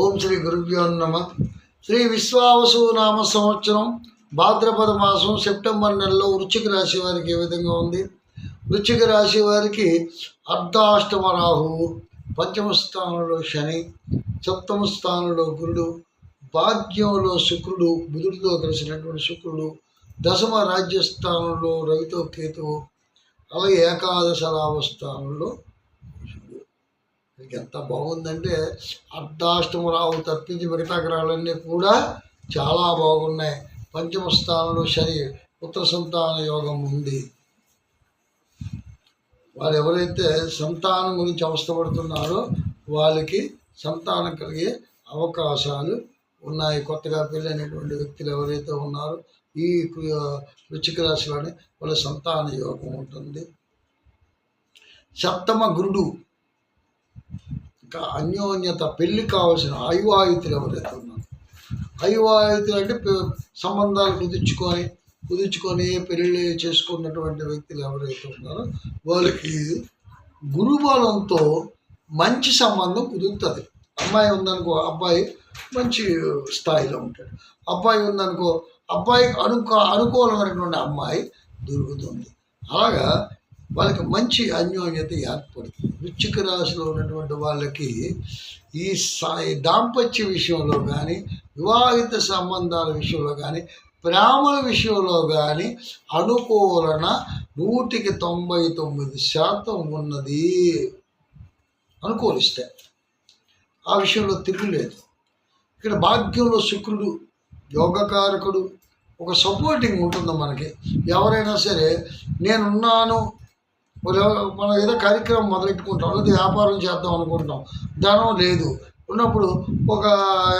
ఓం శ్రీ గురుభ్యో నమ. శ్రీ విశ్వావసు నామ సంవత్సరం భాద్రపద మాసం సెప్టెంబర్ నెలలో వృశ్చిక రాశి వారికి ఏ విధంగా ఉంది? వృశ్చిక రాశి వారికి అర్ధాష్టమ రాహువు పంచమ స్థానంలో శని సప్తమ స్థానంలో గురుడు భాగ్యంలో శుక్రుడు బుధుడితో కలిసినటువంటి శుక్రుడు దశమ రాజ్యస్థానంలో రవితో కేతువు అలాగే ఏకాదశ లాభ స్థానంలో ఎంత బాగుందంటే అర్ధాష్టమ రావు తప్పించి మిగతా గ్రహాలన్నీ కూడా చాలా బాగున్నాయి. పంచమ స్థానంలో శని పుత్ర సంతాన యోగం ఉంది. వారు ఎవరైతే సంతానం గురించి అవస్థపడుతున్నారో వాళ్ళకి సంతానం కలిగే అవకాశాలు ఉన్నాయి. కొత్తగా పెళ్ళైనటువంటి వ్యక్తులు ఎవరైతే ఉన్నారో ఈ వృచ్చిక రాశిలోనే వాళ్ళ సంతాన యోగం ఉంటుంది. సప్తమ గురుడు ఇంకా అన్యోన్యత పెళ్ళి కావాల్సిన అయువాయుతులు ఎవరైతే ఉన్నారు? అయువాయుతులు అంటే పె- సంబంధాలు కుదుర్చుకొని కుదుర్చుకొని పెళ్ళి చేసుకున్నటువంటి వ్యక్తులు ఎవరైతే ఉన్నారో వాళ్ళకి గురుబలంతో మంచి సంబంధం కుదురుతుంది. అమ్మాయి ఉందనుకో అబ్బాయి మంచి స్థాయిలో ఉంటాడు. అబ్బాయి ఉందనుకో అబ్బాయికి అనుకో అనుకూలమైనటువంటి అమ్మాయి దొరుకుతుంది. అలాగా వాళ్ళకి మంచి అన్యోన్యత ఏర్పడుతుంది. వృచ్చిక రాశిలో ఉన్నటువంటి వాళ్ళకి ఈ సా దాంపత్య విషయంలో కానీ వివాహిత సంబంధాల విషయంలో కానీ ప్రేమల విషయంలో కానీ అనుకూలన నూటికి తొంభై తొమ్మిది శాతం ఉన్నది. అనుకూలిస్తే ఆ విషయంలో తిరుగులేదు. ఇక్కడ భాగ్యంలో శుక్రుడు యోగకారకుడు ఒక సపోర్టింగ్ ఉంటుంది మనకి. ఎవరైనా సరే నేనున్నాను మనం ఏదో కార్యక్రమం మొదలెట్టుకుంటాం లేదా వ్యాపారం చేద్దాం అనుకుంటాం. ధనం లేదు. ఉన్నప్పుడు ఒక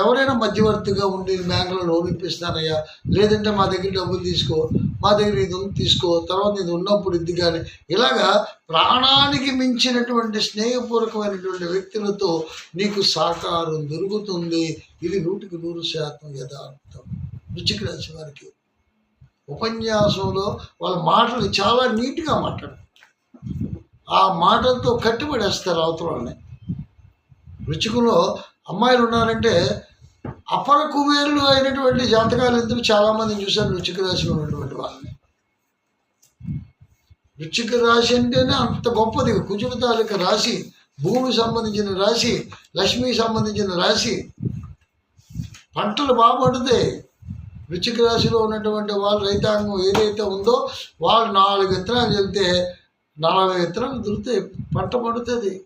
ఎవరైనా మధ్యవర్తిగా ఉండి బ్యాంకులో లోన్ ఇప్పిస్తానయ్యా లేదంటే మా దగ్గర డబ్బులు తీసుకో మా దగ్గర ఇది తీసుకో తర్వాత ఇది ఉన్నప్పుడు ఇది కానీ. ఇలాగా ప్రాణానికి మించినటువంటి స్నేహపూర్వకమైనటువంటి వ్యక్తులతో నీకు సహకారం దొరుకుతుంది. ఇది నూటికి నూరు శాతం యథార్థం. రుచికి రాసి వారికి ఉపన్యాసంలో వాళ్ళ మాటలు చాలా నీట్గా మాట్లాడతారు. ఆ మాటలతో కట్టిపడేస్తారు అవతలని వాళ్ళని. రుచికులో అమ్మాయిలు ఉన్నారంటే అపర కుబేరులు అయినటువంటి జాతకాలు ఎందుకు చాలామందిని చూశారు రుచిక రాశిలో ఉన్నటువంటి వాళ్ళని? రుచిక రాశి అంటేనే అంత గొప్పది. కుజుడు తాలూకా రాశి భూమికి సంబంధించిన రాశి లక్ష్మికి సంబంధించిన రాశి. పంటలు బాగా పండుతాయి రాశిలో ఉన్నటువంటి వాళ్ళ రైతాంగం ఏదైతే ఉందో వాళ్ళు నాలుగు విత్తనాలు చెబితే నలభై విత్తనాలు దొరుకుతాయి పంట పడుతుంది.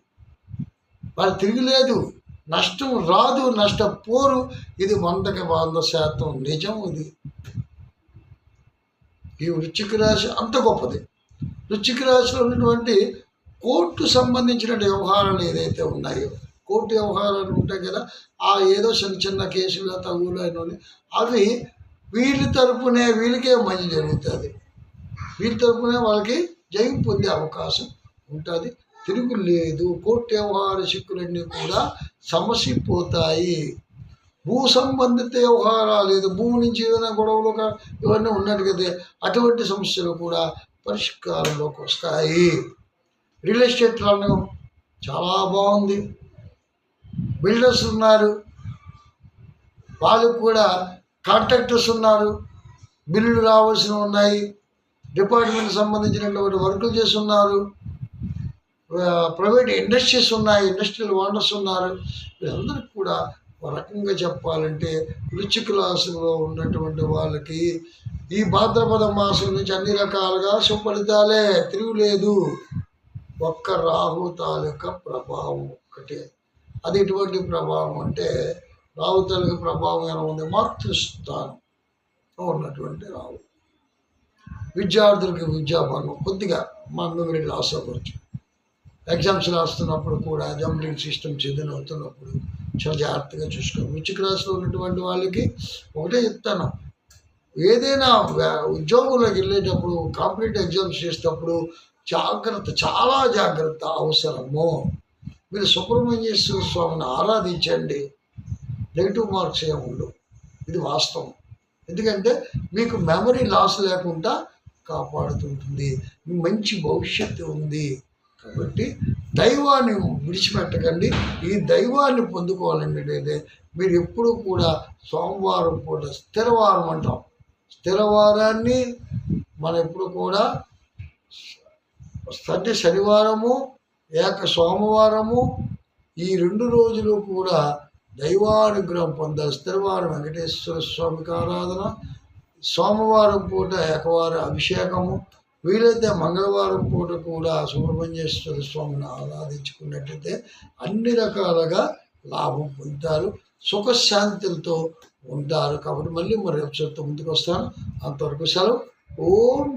వాళ్ళు తిరిగిలేదు. నష్టం రాదు నష్టపోరు. ఇది వందకి వంద శాతం నిజం ఇది. ఈ వృచ్చిక రాశి అంత గొప్పది. వృచ్చిక రాశిలో ఉన్నటువంటి కోర్టు సంబంధించిన వ్యవహారాలు ఏదైతే ఉన్నాయో కోర్టు వ్యవహారాలు ఉంటాయి కదా ఆ ఏదో చిన్న చిన్న కేసులు తగులు అయినవి అవి వీళ్ళ తరపునే వీళ్ళకే మంచి జరుగుతుంది. వీళ్ళ తరపునే వాళ్ళకి జయం పొందే అవకాశం ఉంటుంది. తిరుగు లేదు. కోర్టు వ్యవహార శక్తులన్నీ కూడా సమసిపోతాయి. భూ సంబంధిత వ్యవహారాలు ఏదో భూమి నుంచి ఏదైనా గొడవలు ఇవన్నీ ఉన్నట్టు కదా. అటువంటి సమస్యలు కూడా పరిష్కారంలోకి వస్తాయి. రియల్ ఎస్టేట్ రంగం చాలా బాగుంది. బిల్డర్స్ ఉన్నారు. వాళ్ళు కూడా కాంట్రాక్టర్స్ ఉన్నారు. బిల్లులు రావాల్సినవి ఉన్నాయి. డిపార్ట్మెంట్ సంబంధించినటువంటి వర్కులు చేస్తున్నారు. ప్రైవేట్ ఇండస్ట్రీస్ ఉన్నాయి ఇండస్ట్రియల్ ఓనర్స్ ఉన్నారు. వీళ్ళందరికీ కూడా ఒక రకంగా చెప్పాలంటే వృశ్చిక రాశిలో ఉన్నటువంటి వాళ్ళకి ఈ భాద్రపద మాసం నుంచి అన్ని రకాలుగా సుఫలితాలే తిరుగులేదు. ఒక్క రాహు తాలూకా ప్రభావం ఒక్కటే. అది ఎటువంటి ప్రభావం అంటే రాహు తాలూకా ప్రభావం ఎలా ఉంది మాతృస్థానం ఉన్నటువంటి రాహు. విద్యార్థులకి విద్యాభంగం కొద్దిగా మా మెమరీ లాస్ అవ్వచ్చు ఎగ్జామ్స్ రాస్తున్నప్పుడు కూడా జంబ్లింగ్ సిస్టమ్ చేదన అవుతున్నప్పుడు చాలా జాగ్రత్తగా చూసుకోవాలి వృచ్చిక క్లాస్లో ఉన్నటువంటి వాళ్ళకి ఒకటే చెప్తాను. ఏదైనా ఉద్యోగంలోకి వెళ్ళేటప్పుడు కాంపిటేటివ్ ఎగ్జామ్స్ చేసేటప్పుడు జాగ్రత్త చాలా జాగ్రత్త అవసరము. మీరు సుబ్రహ్మణ్యేశ్వర స్వామిని ఆరాధించండి. నెగిటివ్ మార్క్స్ ఏమి ఉండవు. ఇది వాస్తవం. ఎందుకంటే మీకు మెమరీ లాస్ లేకుండా కాపాడుతుంటుంది. మంచి భవిష్యత్తు ఉంది. కాబట్టి దైవాన్ని విడిచిపెట్టకండి. ఈ దైవాన్ని పొందుకోవాలంటే మీరు ఎప్పుడూ కూడా సోమవారం పూట స్థిరవారం అంటాం. స్థిరవారాన్ని మనం ఎప్పుడు కూడా అంటే శనివారము ఏక సోమవారము ఈ రెండు రోజులు కూడా దైవానుగ్రహం పొందాలి. స్థిరవారం వెంకటేశ్వర స్వామికి ఆరాధన. సోమవారం పూట ఏకవార అభిషేకము. వీలైతే మంగళవారం పూట కూడా సుబ్రహ్మణ్యేశ్వర స్వామిని ఆరాధించుకున్నట్లయితే అన్ని రకాలుగా లాభం పొందుతారు. సుఖశాంతులతో ఉంటారు. కాబట్టి మళ్ళీ మరి ఎపిసోడ్తో ముందుకు వస్తాను. అంతవరకు సెలవు. ఓం